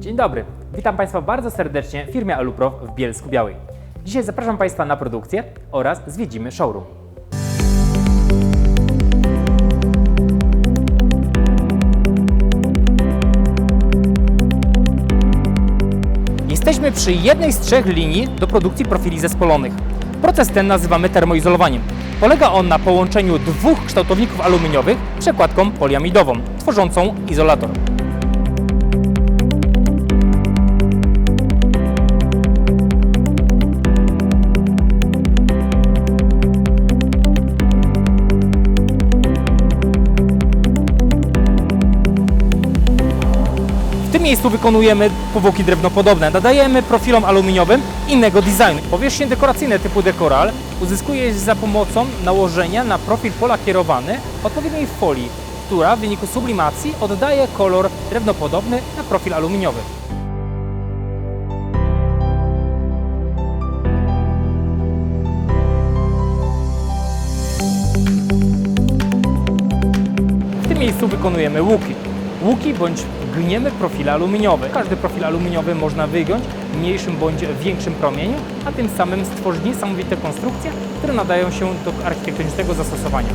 Dzień dobry, witam Państwa bardzo serdecznie w firmie Aluprof w Bielsku Białej. Dzisiaj zapraszam Państwa na produkcję oraz zwiedzimy showroom. Jesteśmy przy jednej z trzech linii do produkcji profili zespolonych. Proces ten nazywamy termoizolowaniem. Polega on na połączeniu dwóch kształtowników aluminiowych przekładką poliamidową, tworzącą izolator. W tym miejscu wykonujemy powłoki drewnopodobne. Nadajemy profilom aluminiowym innego designu. Powierzchnie dekoracyjne typu dekoral uzyskuje się za pomocą nałożenia na profil polakierowany odpowiedniej folii, która w wyniku sublimacji oddaje kolor drewnopodobny na profil aluminiowy. W tym miejscu wykonujemy łuki. Łuki bądź gniemy profile aluminiowe. Każdy profil aluminiowy można wygiąć w mniejszym bądź większym promieniu, a tym samym stworzyć niesamowite konstrukcje, które nadają się do architektonicznego zastosowania.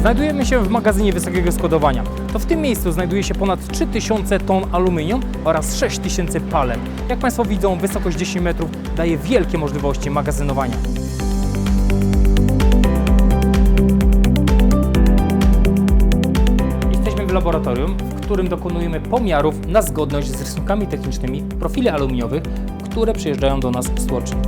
Znajdujemy się w magazynie wysokiego składowania. To w tym miejscu znajduje się ponad 3000 ton aluminium oraz 6000 palem. Jak Państwo widzą, wysokość 10 metrów daje wielkie możliwości magazynowania. Laboratorium, w którym dokonujemy pomiarów na zgodność z rysunkami technicznymi profili aluminiowych, które przyjeżdżają do nas z tłoczni.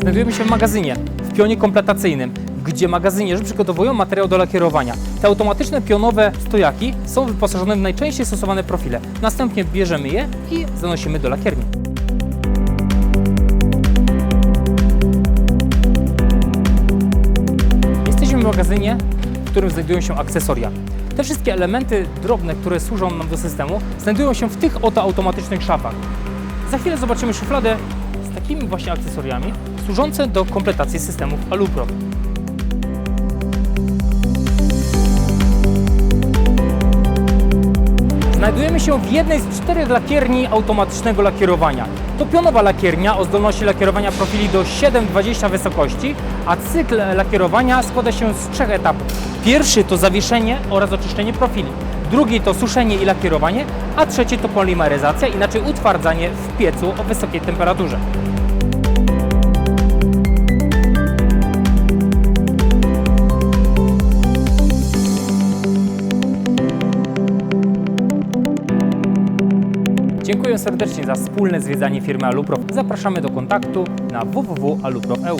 Znajdujemy się w magazynie, w pionie kompletacyjnym, gdzie magazynierzy przygotowują materiał do lakierowania. Te automatyczne pionowe stojaki są wyposażone w najczęściej stosowane profile. Następnie bierzemy je i zanosimy do lakierni. Jesteśmy w magazynie, w którym znajdują się akcesoria. Te wszystkie elementy drobne, które służą nam do systemu, znajdują się w tych oto automatycznych szafach. Za chwilę zobaczymy szufladę z takimi właśnie akcesoriami, służące do kompletacji systemów Alupro. Znajdujemy się w jednej z czterech lakierni automatycznego lakierowania. To pionowa lakiernia o zdolności lakierowania profili do 7,20 wysokości, a cykl lakierowania składa się z trzech etapów. Pierwszy to zawieszenie oraz oczyszczenie profili. Drugi to suszenie i lakierowanie, a trzeci to polimeryzacja, inaczej utwardzanie w piecu o wysokiej temperaturze. Dziękuję serdecznie za wspólne zwiedzanie firmy Aluprof. Zapraszamy do kontaktu na www.aluprof.eu.